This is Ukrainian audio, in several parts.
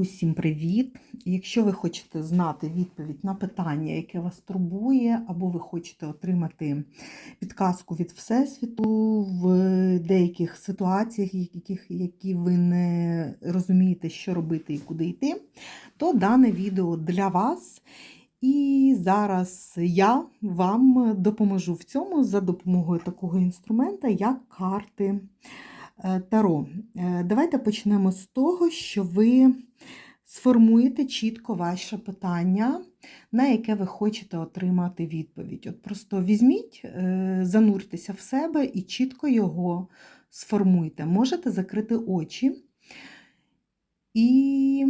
Усім привіт! Якщо ви хочете знати відповідь на питання, яке вас турбує, або ви хочете отримати підказку від Всесвіту в деяких ситуаціях, які ви не розумієте, що робити і куди йти, то дане відео для вас. І зараз я вам допоможу в цьому за допомогою такого інструмента, як карти Таро. Е, Давайте почнемо з того, що ви сформуєте чітко ваше питання, на яке ви хочете отримати відповідь. От просто візьміть, е, зануртеся в себе і чітко його сформуйте. Можете закрити очі і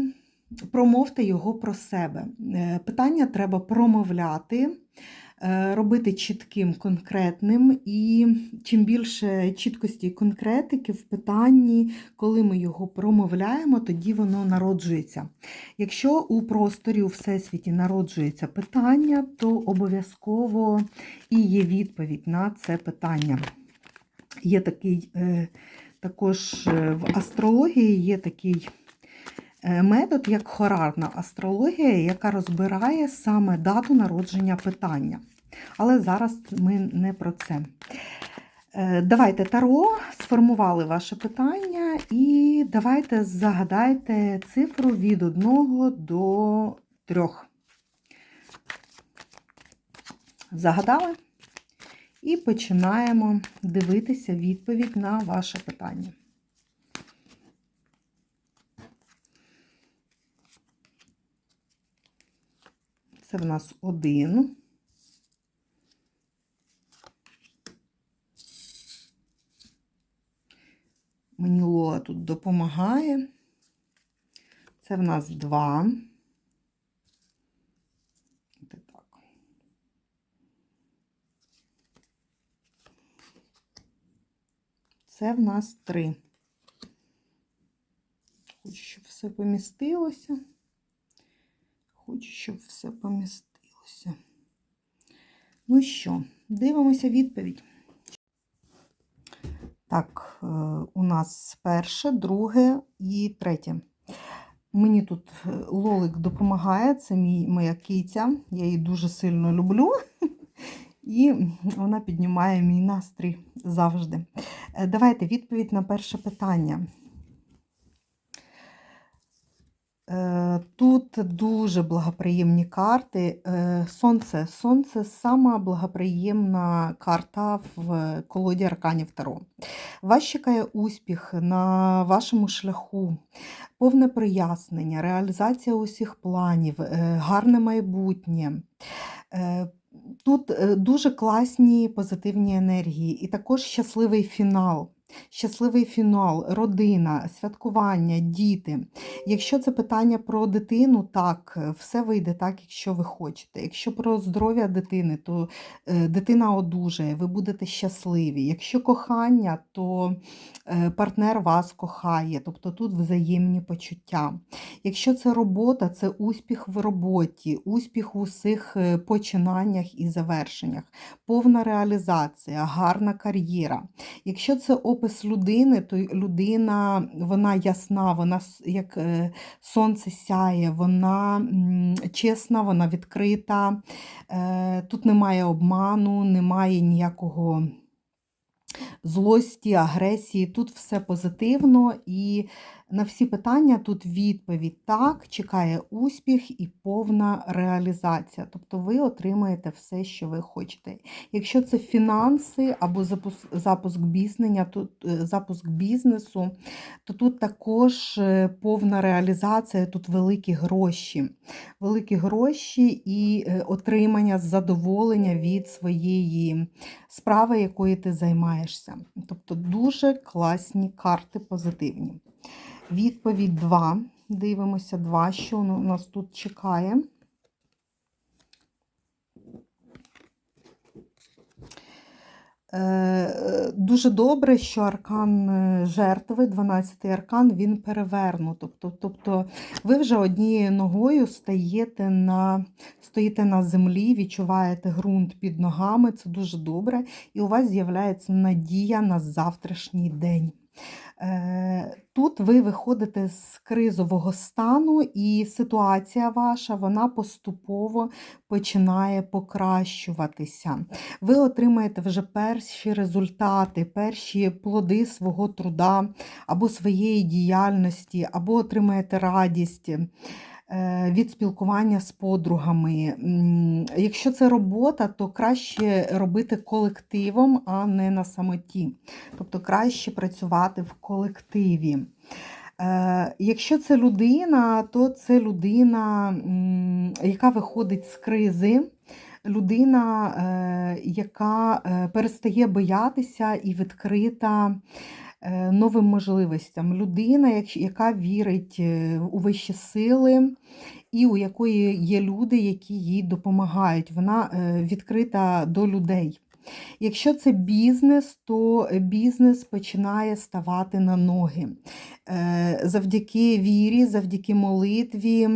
промовте його про себе. Е, Питання треба промовляти. Е, Робити чітким, конкретним, і чим більше чіткості і конкретики в питанні, коли ми його промовляємо, тоді воно народжується. Якщо у просторі у всесвіті народжується питання, то обов'язково і є відповідь на це питання. Є такий е, також е, в астрології є такий метод, як хорарна астрологія, яка розбирає саме дату народження питання. Але зараз ми не про це. Е, Давайте Таро, сформували ваше питання, і давайте загадайте цифру від 1 до 3. Загадали? І починаємо дивитися відповідь на ваше питання. Це в нас один. Мені Лола тут допомагає. Це в нас два. Так. Це в нас три. Хочу, щоб все помістилося. Хочу, щоб все помістилося. Ну що, дивимося відповідь. Так, е, у нас перше, друге і третє. Мені тут е, Лолик допомагає, це мій, моя киця, я її дуже сильно люблю. І вона піднімає мій настрій завжди. Е, Давайте відповідь на перше питання. Тут дуже благоприємні карти. Е, Сонце. Сонце сама благоприємна карта в колоді Арканів Таро. Вас чекає успіх на вашому шляху, повне прояснення, реалізація усіх планів, е, гарне майбутнє. Е, Тут е, дуже класні позитивні енергії, і також щасливий фінал. Щасливий фінал, родина, святкування, діти. Якщо це питання про дитину, так, е, все вийде так, якщо ви хочете. Якщо про здоров'я дитини, то е, дитина одужає, ви будете щасливі. Якщо кохання, то е, партнер вас кохає, тобто тут взаємні почуття. Якщо це робота, це успіх в роботі, успіх у всіх е, починаннях і завершеннях, повна реалізація, гарна кар'єра. Якщо це опис людини, то людина вона ясна, вона як е, сонце сяє, вона чесна, вона відкрита. Е, Тут немає обману, немає ніякого злості, агресії. Тут все позитивно і на всі питання тут відповідь так, чекає успіх і повна реалізація. Тобто ви отримаєте все, що ви хочете. Якщо це фінанси або запуск, бізнення, тут е, запуск бізнесу, то тут також е, повна реалізація, тут великі гроші. Великі гроші і е, отримання задоволення від своєї справи, якою ти займаєшся. Тобто дуже класні карти позитивні. Відповідь 2. Дивимося 2, що у нас тут чекає. Дуже добре, що аркан е, жертви, 12-й аркан, він перевернуто. Тобто, тобто ви вже однією ногою стаєте на, стоїте на землі, відчуваєте ґрунт під ногами, це дуже добре, і у вас з'являється надія на завтрашній день. Е, Тут ви виходите з кризового стану, і ситуація ваша вона поступово починає покращуватися. Ви отримаєте вже перші результати, перші плоди свого труда або своєї діяльності, або отримаєте радість. Е, Від спілкування з подругами. Якщо це робота, то краще робити колективом, а не на самоті. Тобто краще працювати в колективі. Е, Якщо це людина, то це людина, яка виходить з кризи, людина, е, яка перестає боятися і відкрита новим можливостям. Людина, яка вірить е, у вищі сили. І у якої є люди, які їй допомагають. Вона е, відкрита до людей. Якщо це бізнес, то бізнес починає ставати на ноги. Е, Завдяки вірі, завдяки молитві.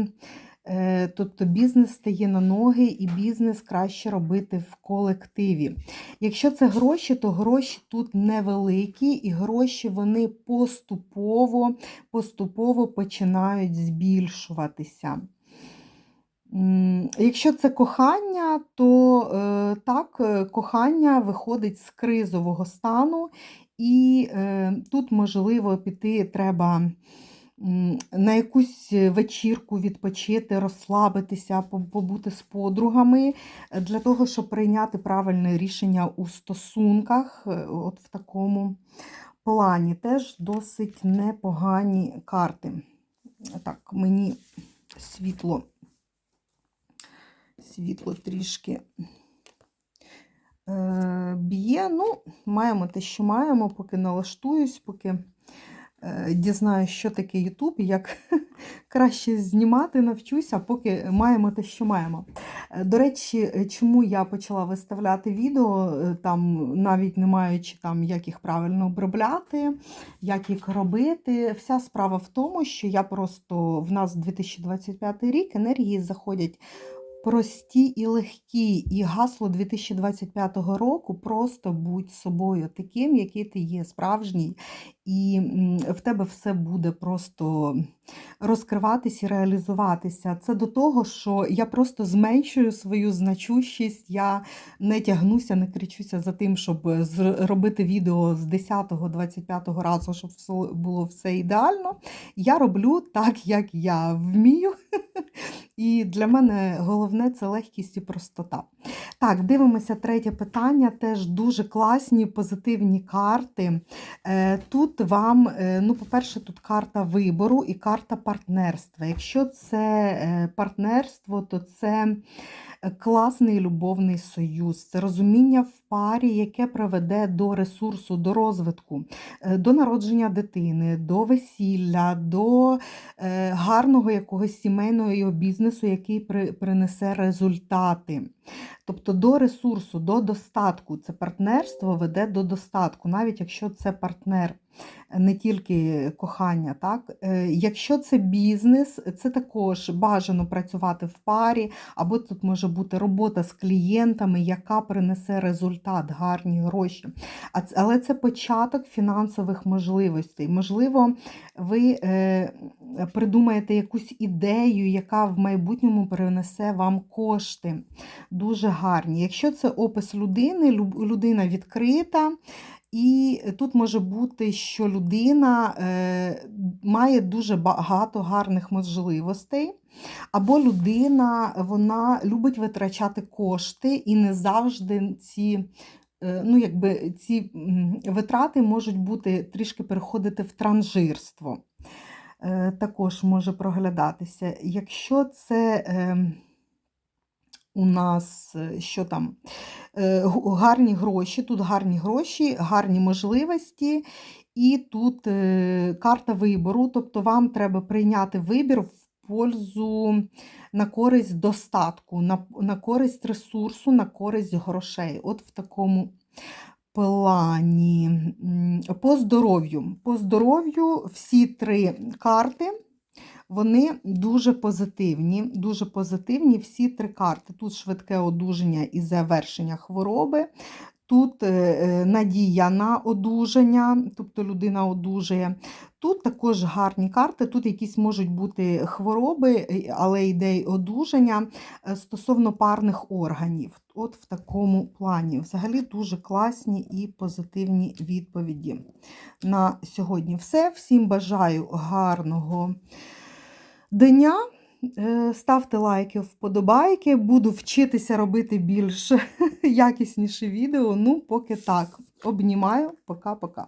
Е, Тобто бізнес стає на ноги і бізнес краще робити в колективі. Якщо це гроші, то гроші тут невеликі, і гроші вони поступово, поступово починають збільшуватися. Якщо це кохання, то е, так, е, кохання виходить з кризового стану, і тут можливо піти треба на якусь вечірку відпочити, розслабитися, побути з подругами е, для того, щоб прийняти правильне рішення у стосунках. е, От в такому плані теж досить непогані карти. Так, мені світло світло трішки е, б'є. Ну, маємо те, що маємо, поки налаштуюсь, поки дізнаюсь, що таке і як краще знімати, навчуся, поки маємо те, що маємо. Е, До речі, е, чому я почала виставляти відео, е, там навіть не маючи там, як їх правильно обробляти, як їх робити. Вся справа в тому, що я просто в нас 2025 рік енергії заходять прості і легкі. І гасло 2025 року просто будь собою, таким, який ти є, справжній, і в тебе все буде просто розкриватись і реалізуватися. Це до того, що я просто зменшую свою значущість, я не тягнуся, не кричуся за тим, щоб зробити відео з 10-25 разу, щоб було все ідеально. Я роблю так, як я вмію. І для мене головне це легкість і простота. Так, дивимося третє питання. Теж дуже класні позитивні карти. Е, Тут вам, е, ну, по-перше, тут карта вибору і карта партнерства. Якщо це е, партнерство, то це класний любовний союз, це розуміння в парі, яке приведе до ресурсу, до розвитку, е, до народження дитини, до весілля, до е, гарного якогось сімейного бізнесу, який при, принесе результати. Тобто до ресурсу, до достатку. Це партнерство веде до достатку, навіть якщо це партнер, не тільки кохання. Так? Е, Якщо це бізнес, це також бажано працювати в парі, або тут може бути робота з клієнтами, яка принесе результат, гарні гроші. Але це початок фінансових можливостей. Можливо, ви е, придумаєте якусь ідею, яка в майбутньому принесе вам кошти. Дуже гарні. Якщо це опис людини, людина відкрита. І тут може бути, що людина е, має дуже багато гарних можливостей, або людина вона любить витрачати кошти і не завжди ці, е, ну, якби, ці витрати можуть бути трішки переходити в транжирство. Е, також може проглядатися. Якщо це. У нас е, що там? Е, Гарні гроші, тут гарні гроші, гарні можливості, і тут е, карта вибору, тобто вам треба прийняти вибір в пользу на користь достатку, на, на користь ресурсу, на користь грошей. От в такому плані. По здоров'ю. По здоров'ю всі три карти. Вони дуже позитивні, дуже позитивні всі три карти. Тут швидке одужання і завершення хвороби, Тут е, е, надія на одужання, тобто людина одужає. Тут також гарні карти, тут якісь можуть бути хвороби, е, але йде й одужання стосовно парних органів. От в такому плані. Взагалі дуже класні і позитивні відповіді. На сьогодні все. Всім бажаю гарного дня. Е, Ставте лайки, вподобайки. Буду вчитися робити більш якісніші відео. Ну, поки так. Обнімаю. Пока-пока.